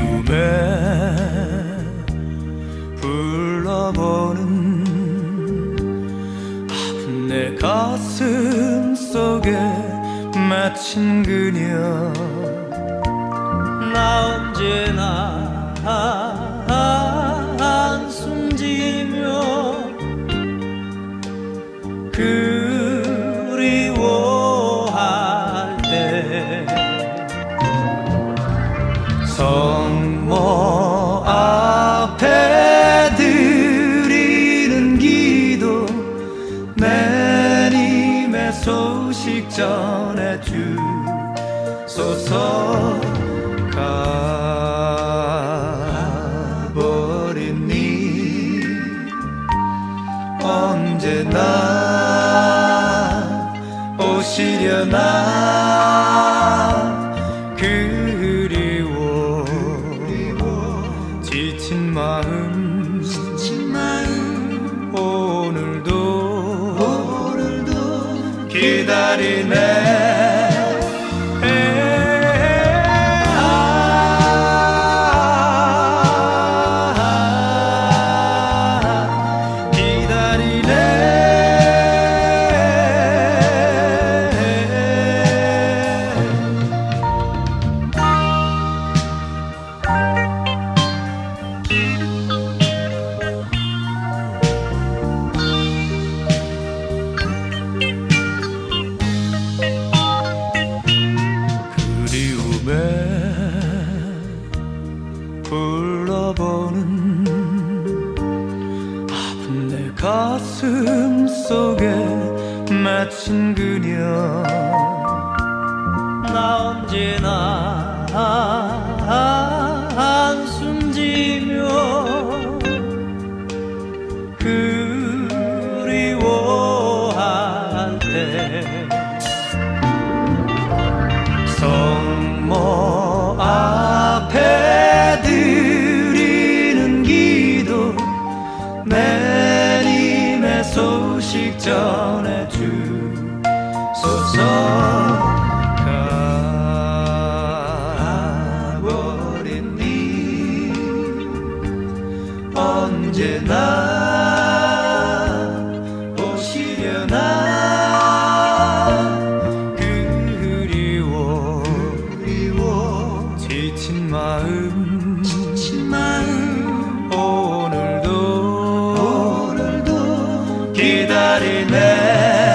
그리움에 불러보는 아픈 내 가슴 속에 맺힌 그녀. 나 언제나 전해 주소서. 가버린 니 언제나 오시려나 기 불러보는 아픈 내 가슴 속에 맺힌 그녀. 나 언제나 전해 주소서 가버린 님 언제나 오시려나 그리워 그리워 지친 마음 친한 오늘도 오늘도 기다 Marinette.